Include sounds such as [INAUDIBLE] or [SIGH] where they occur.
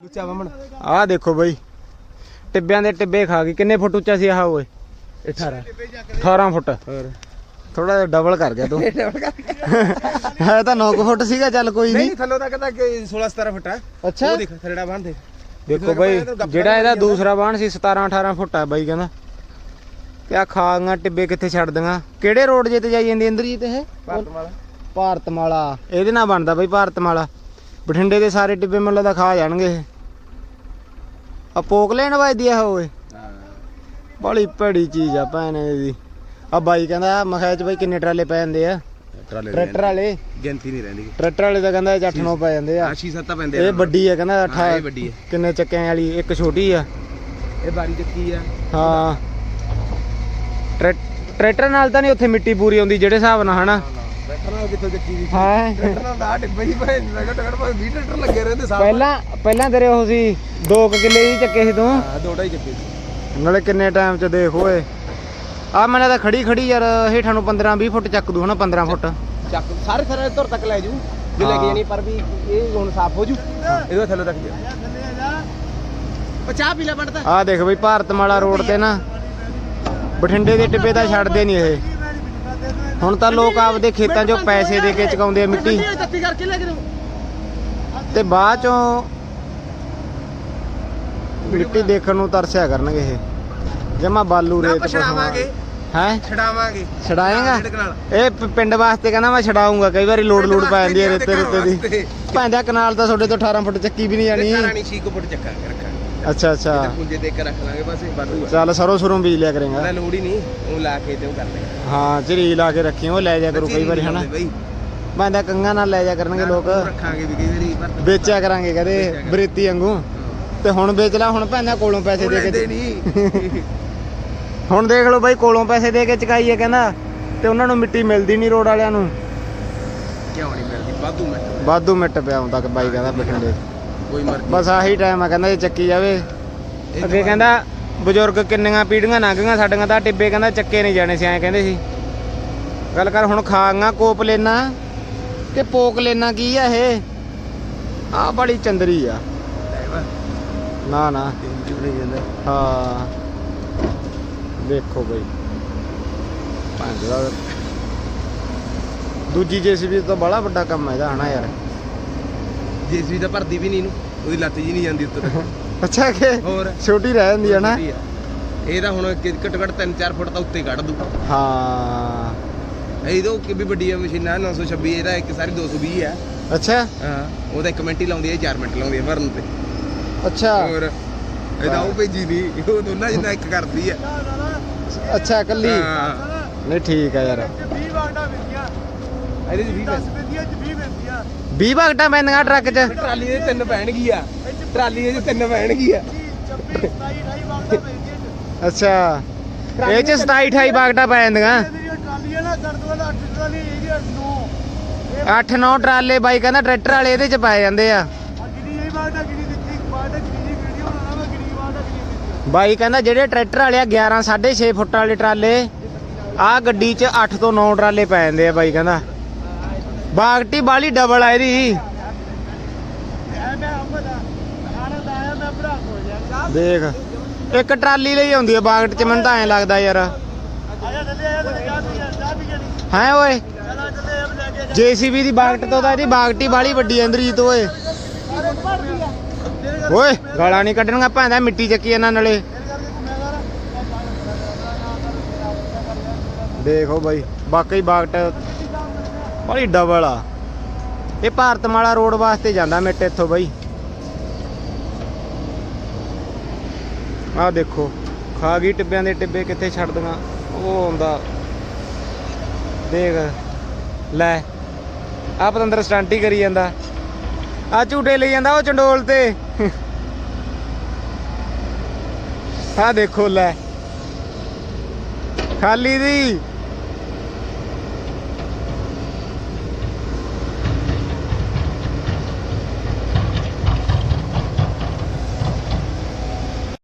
ਲੁੱਚਾ ਵਮਣ ਆਹ ਦੇਖੋ ਬਈ ਟਿੱਬਿਆਂ ਦੇ ਟਿੱਬੇ ਖਾ ਗਈ। ਕਿੰਨੇ ਫੁੱਟ ਉੱਚਾ ਸੀ ਆਹ ਓਏ? 18 18 ਫੁੱਟ। ਹੋਰ ਥੋੜਾ ਜਿਹਾ ਡਬਲ ਕਰ ਗਿਆ ਤੂੰ। ਹੈ [LAUGHS] ਤਾਂ 9 ਫੁੱਟ ਸੀਗਾ ਚੱਲ ਕੋਈ ਨਹੀਂ ਨਹੀਂ। ਥੱਲੋਂ ਤੱਕ ਤਾਂ ਕਿ 16 17 ਫੁੱਟ ਆ। ਅੱਛਾ। ਉਹ ਦੇਖ ਥਰੜਾ ਬੰਦੇ ਦੇਖੋ ਬਈ ਜਿਹੜਾ ਇਹਦਾ ਦੂਸਰਾ ਬਾਣ ਸੀ 17 18 ਫੁੱਟ ਆ ਬਾਈ ਕਹਿੰਦਾ। ਤੇ ਆ ਖਾਂਗਾ ਟਿੱਬੇ ਕਿੱਥੇ ਛੱਡ ਦੀਆਂ ਕਿਹੜੇ ਰੋਡ ਜੇ ਤੇ ਜਾਈ ਜਾਂਦੀ ਇੰਦਰਜੀਤ ਇਹ? ਭਾਰਤ ਵਾਲਾ ਭਾਰਤਮਾਲਾ। ਇਹਦੇ ਨਾਲ ਬਣਦਾ ਬਈ ਭਾਰਤਮਾਲਾ। ਬਠਿੰਡੇ ਦੇ ਸਾਰੇ ਟਿੱਬੇ ਮੁੱਲ ਦਾ ਖਾ ਜਾਣਗੇ ਇਹ। ਆ ਪੋਕ ਲੈਣ ਵੱਜਦੀ ਆ ਓਏ। ਹਾਂ। ਬੜੀ ਭੈੜੀ ਚੀਜ਼ ਆ ਭੈਣੇ ਦੀ ਆ ਬਾਈ ਕਹਿੰਦਾ ਮਖਾਇ ਚ ਬਾਈ ਕਿੰਨੇ ਟਰਾਲੇ ਪੈ ਜਾਂਦੇ ਆ? ਟਰੈਕਟਰ ਵਾਲੇ। ਗਿਣਤੀ ਨਹੀਂ ਰਹਿੰਦੀ। ਟਰੈਕਟਰ ਵਾਲੇ ਤਾਂ ਕਹਿੰਦਾ 8 9 ਪੈ ਜਾਂਦੇ ਆ। ਆ ਛੀ ਸੱਤਾ ਪੈਂਦੇ ਇਹ ਵੱਡੀ ਆ ਕਹਿੰਦਾ ਹਾਂ, 8 ਇਹ ਵੱਡੀ ਹੈ ਕਿੰਨੇ ਚੱਕਿਆਂ ਵਾਲੀ ਇੱਕ ਛੋਟੀ ਆ। ਇਹ ਬਾਰੀ ਚੱਕੀ ਆ। ਹਾਂ। ਟਰੈ- ਟਰੈਕਟਰ ਨਾਲ ਤਾਂ ਨਹੀਂ ਉੱਥੇ ਮਿੱਟੀ ਪੂਰੀ ਆਉਂਦੀ ਜਿਹੜੇ ਹਿਸਾਬ ਨਾਲ ਹਨਾ? ਟਰੈਕਟਰ ਨਾਲ ਕਿੱਥੋਂ ਚੱਕੀ ਦੀ ਹਾਂ। ਟਰੈਕਟਰ ਨਾਲ ਦਾ ਡਿੱਬੇ ਹੀ ਭਾਈ ਲਗਾ ਟਕੜ ਭਾਈ 20 ਟਰੈਕਟਰ ਲੱਗੇ ਰਹਿੰਦੇ ਸਾਹ ਪਹਿਲਾਂ ਪਹਿਲਾਂ ਤੇਰੇ ਉਹ ਸੀ 2 ਕਿੱਲੇ ਹੀ ਚੱਕੇ ਸੀ ਤੂੰ। ਹਾਂ ਦੋੜਾ ਹੀ ਚੱਕੀ ਸੀ। ਨਾਲੇ ਕਿੰਨੇ ਟਾਈਮ ਚ ਦੇਖ ਓਏ। ਆ ਮੈਨੇ ਤਾਂ ਖੜੀ ਖੜੀ ਯਾਰ ਹੇਠਾਂ ਨੂੰ 15 20 ਫੁੱਟ ਚੱਕ ਦੂ ਹਨਾ 15 ਫੁੱਟ। ਚੱਕ ਸਾਰੇ ਸਾਰੇ ਤੁਰ ਤੱਕ ਲੈ ਜੂ। ਜੇ ਲੈ ਕੇ ਹਾਂ। ਜਾਣੀ ਪਰ ਵੀ ਇਹ ਹੁਣ ਸਾਫ਼ ਹੋ ਜੂ। ਇਹਦੇ ਥੱਲੇ ਤੱਕ ਜਾ। ਉਹ ਚਾਹ ਪੀ ਲੈ ਬਣਦਾ ਆ ਦੇਖ ਬਈ ਭਾਰਤਮਾਲਾ ਰੋਡ ਤੇ ਨਾ ਬਠਿੰਡੇ ਦੇ ਟਿੱਬੇ ਤਾਂ ਛੱਡਦੇ ਨਹੀਂ ਇਹ। ਹੁਣ ਤਾਂ ਲੋਕ ਆਪਦੇ ਖੇਤਾਂ 'ਚੋਂ ਪੈਸੇ ਦੇ ਕੇ ਚਕਾਉਂਦੇ ਆ ਮਿੱਟੀ। ਤੱਤੀ ਕਰਕੇ ਲੈ ਕੇ ਦੋ ਤੇ ਬਾਅਦ 'ਚੋਂ ਮਿੱਟੀ ਦੇਖਣ ਨੂੰ ਤਰਸਿਆ ਕਰਨਗੇ ਇਹ। ਜਮਾ ਬਾਲੂ ਰੇਤ ਆਪਾਂ ਛਡਾਵਾਂਗੇ। ਹੈ? ਛਡਾਵਾਂਗੇ। ਛਡਾਏਗਾ? ਇਹ ਪਿੰਡ ਵਾਸਤੇ ਕਹਿੰਦਾ ਮੈਂ ਛਡਾਉਂਗਾ ਕਈ ਵਾਰੀ ਲੋਡ ਲੋਡ ਪੈ ਜਾਂਦੀ ਹੈ ਰੇਤੇ ਰੇਤੇ ਦੀ। ਭਾਂਦਾ ਕਨਾਲ ਤਾਂ ਤੁਹਾਡੇ ਤੋਂ 18 ਫੁੱਟ ਚੱਕੀ ਵੀ ਨਹੀਂ ਜਾਣੀ। ਰਾਣੀ ਛੀਕ ਫੁੱਟ ਚੱਕਾਂਗੇ। ਅੱਛਾ ਅੱਛਾ। ਤੇ ਪੁੰਜੇ ਦੇ ਕੇ ਰੱਖ ਲਾਂਗੇ ਬਸ ਇਹ ਵਾਧੂ ਆ। ਚੱਲ ਸਰੋਂ ਸਰੋਂ ਬੀਜ ਲਿਆ ਕਰੇਗਾ। ਉਹਦਾ ਲੋੜ ਹੀ ਨਹੀਂ ਉਹ ਲਾ ਕੇ ਤੇ ਉਹ ਕਰ ਲੈ ਹਾਂ ਝਰੀ ਲਾ ਕੇ ਰੱਖੀ ਉਹ ਲੈ ਜਾ ਕਰੂ ਕਈ ਵਾਰੀ ਹਨਾ। ਬਈ। ਭਾਂਦਾ ਕੰਗਾ ਨਾਲ ਲੈ ਜਾ ਕਰਨਗੇ ਲੋਕ। ਰੱਖਾਂਗੇ ਵੀ ਕਈ ਵਾਰੀ ਪਰ ਵੇਚਿਆ ਕਰਾਂਗੇ ਕਹਦੇ ਬਰੇਤੀ ਵਾਂਗੂ। ਤੇ ਹੁਣ ਵੇਚ ਲੈ ਹੁਣ ਭਾਂਦਾ [LAUGHS] ਕੋਲੋਂ ਪੈਸੇ ਦੇ ਕੇ ਨਹੀਂ। ਹੁਣ ਦੇਖ ਲਓ ਬਾਈ ਕੋਲੋਂ ਪੈਸੇ ਦੇ ਕੇ ਚਕਾਈਏ ਕਹਿੰਦਾ ਤੇ ਉਹਨਾਂ ਨੂੰ ਮਿੱਟੀ ਮਿਲਦੀ ਨਹੀਂ ਰੋਡ ਵਾਲਿਆਂ ਨੂੰ। ਕਿਉਂ ਨਹੀਂ ਮਿਲਦੀ? ਵਾਧੂ ਮੈਂ ਵਾਧੂ ਮਿੱਟ ਪਿਆ ਤੱਕ ਬਾਈ ਕਹਿੰਦਾ ਬਠਿੰਡੇ ਕੋਈ ਮਰਜ਼ੀ। ਬਸ ਆਹੀ ਟਾਈਮ ਆ ਕਹਿੰਦਾ ਇਹ ਚੱਕੀ ਜਾਵੇ। ਅੱਗੇ ਕਹਿੰਦਾ ਬਜ਼ੁਰਗ ਕਿੰਨੀਆਂ ਪੀੜੀਆਂ ਲੰਘੀਆਂ ਸਾਡੀਆਂ ਤਾਂ ਟਿੱਬੇ ਕਹਿੰਦਾ ਚੱਕੇ ਨਹੀਂ ਜਾਣੇ ਸੀ ਐਂ ਕਹਿੰਦੇ ਸੀ। ਗੱਲ ਕਰ ਹੁਣ ਖਾਂਗਾ ਕੋਪ ਲੈਣਾ ਕਿ ਪੋਕ ਲੈਣਾ ਕੀ ਆ ਇਹ? ਆ ਬੜੀ ਚੰਦਰੀ ਆ। ਨਾ ਨਾ। ਹਾਂ। ਦੇਖੋ ਬਈ। ਪੰਜ ਦੂਜੀ ਜੇਸੀਬੀ ਤੋਂ ਬੜਾ ਵੱਡਾ ਕੰਮ ਹੈ ਇਹਦਾ ਹਨਾ ਯਾਰ? ਜੇਸੀ ਤਾਂ ਭਰਦੀ ਵੀ ਨਹੀਂ ਇਹਨੂੰ ਉਹਦੀ ਲੱਤ ਜੀ ਨਹੀਂ ਜਾਂਦੀ ਉੱਤੋਂ ਤੱਕ। ਅੱਛਾ ਕਿ ਹੋਰ? ਛੋਟੀ ਰਹਿ ਜਾਂਦੀ ਹੈ ਨਾ? ਛੋਟੀ ਆ। ਇਹ ਤਾਂ ਹੁਣ ਕਿ- ਘੱਟੋ ਘੱਟ 3-4 ਫੁੱਟ ਤਾਂ ਉੱਤੇ ਕੱਢ ਦੂ। ਹਾਂ। ਇਹ ਤਾਂ ਕਿ ਵੀ ਵੱਡੀ ਆ ਮਸ਼ੀਨਾਂ 926 ਇਹਦਾ ਇੱਕ ਸਾਰੀ 220 ਆ। ਅੱਛਾ। ਹਾਂ ਉਹਦਾ 1 ਮਿੰਟ ਹੀ ਲਾਉਂਦੀ ਹੈ 4 ਮਿੰਟ ਲਾਉਂਦੀ ਹੈ ਭਰਨ ਤੇ। ਅੱਛਾ। ਹੋਰ ਇਹਦਾ ਉਹ ਭੇਜੀ ਨਹੀਂ ਉਹ ਦੋਨਾਂ ਜਿੰਨਾ ਇੱਕ ਕਰਦੀ ਆ। ਅੱਛਾ ਕੱਲੀ ਹਾਂ। ਨਹੀਂ ਠੀਕ ਆ ਯਾਰ। ਇਹਦੇ ਚ 20 ਪੈਸੇ 20 ਬਗਟਾਂ ਪੈਂਦੀਆਂ। ਟਰੱਕ 'ਚ। ਟਰਾਲੀ ਦੇ ਤਿੰਨ ਪੈਣਗੀ ਆ। ਟਰਾਲੀ ਦੇ ਤਿੰਨ ਪੈਣਗੀ ਆ। ਅੱਛਾ। ਇਹ 'ਚ 27 28 ਬਗਟਾਂ ਪੈ ਜਾਂਦੀਆਂ। 8 9 ਟਰਾਲੇ ਬਾਈ ਕਹਿੰਦਾ ਟਰੈਕਟਰ ਵਾਲੇ ਇਹਦੇ 'ਚ ਪਾਏ ਜਾਂਦੇ ਆ। ਬਾਈ ਕਹਿੰਦਾ ਜਿਹੜੇ ਟਰੈਕਟਰ ਵਾਲੇ ਆ 11 6.5 ਫੁੱਟ ਵਾਲੇ ਟਰਾਲੇ ਆ ਗੱਡੀ 'ਚ 8 ਤੋਂ 9 ਟਰਾਲੇ ਪੈ ਜਾਂਦੇ ਆ ਬਾਈ ਕਹਿੰਦਾ। ਬਾਗਟੀ ਬਾਲੀ ਡਬਲ ਆ ਇਹਦੀ ਦੇਖ, ਇੱਕ ਟਰਾਲੀ ਲਈ ਆਉਂਦੀ ਆ ਬਾਗਟ 'ਚ, ਮੈਨੂੰ ਤਾਂ ਐਂ ਲੱਗਦਾ ਯਾਰ। ਹੈ ਓਏ? ਜੀਸੀਬੀ ਦੀ ਬਾਗਟ ਤੋਂ ਤਾਂ ਇਹਦੀ ਬਾਗਟੀ ਬਾਲੀ ਵੱਡੀ ਆ, ਇੰਦਰਜੀਤ ਓਏ। ਓਏ, ਗਾਲਾਂ ਨਹੀਂ ਕੱਢਣਗਾ ਭਾਂਦਾ ਮਿੱਟੀ ਚੱਕੀ ਇਹਨਾਂ ਨਾਲੇ। ਦੇਖੋ ਬਾਈ ਵਾਕਈ ਬਾਗਟ ਬੜੀ ਡਬਲ ਆ। ਇਹ ਭਾਰਤਮਾਲਾ ਰੋਡ ਵਾਸਤੇ ਜਾਂਦਾ ਮਿੱਟ ਇੱਥੋਂ ਬਾਈ। ਆਹ ਦੇਖੋ ਖਾ ਗਈ ਟਿੱਬਿਆਂ ਦੇ ਟਿੱਬੇ ਕਿੱਥੇ ਛੱਡਦੀਆਂ ਉਹ ਆਉਂਦਾ। ਦੇਖ, ਲੈ। ਆ ਪਤੰਦਰ ਸਟੰਟ ਹੀ ਕਰੀ ਜਾਂਦਾ। ਆ ਝੂਟੇ ਲਈ ਜਾਂਦਾ ਉਹ ਚੰਡੋਲ ਤੇ। ਆ ਦੇਖੋ, ਲੈ। ਖਾਲੀ ਦੀ।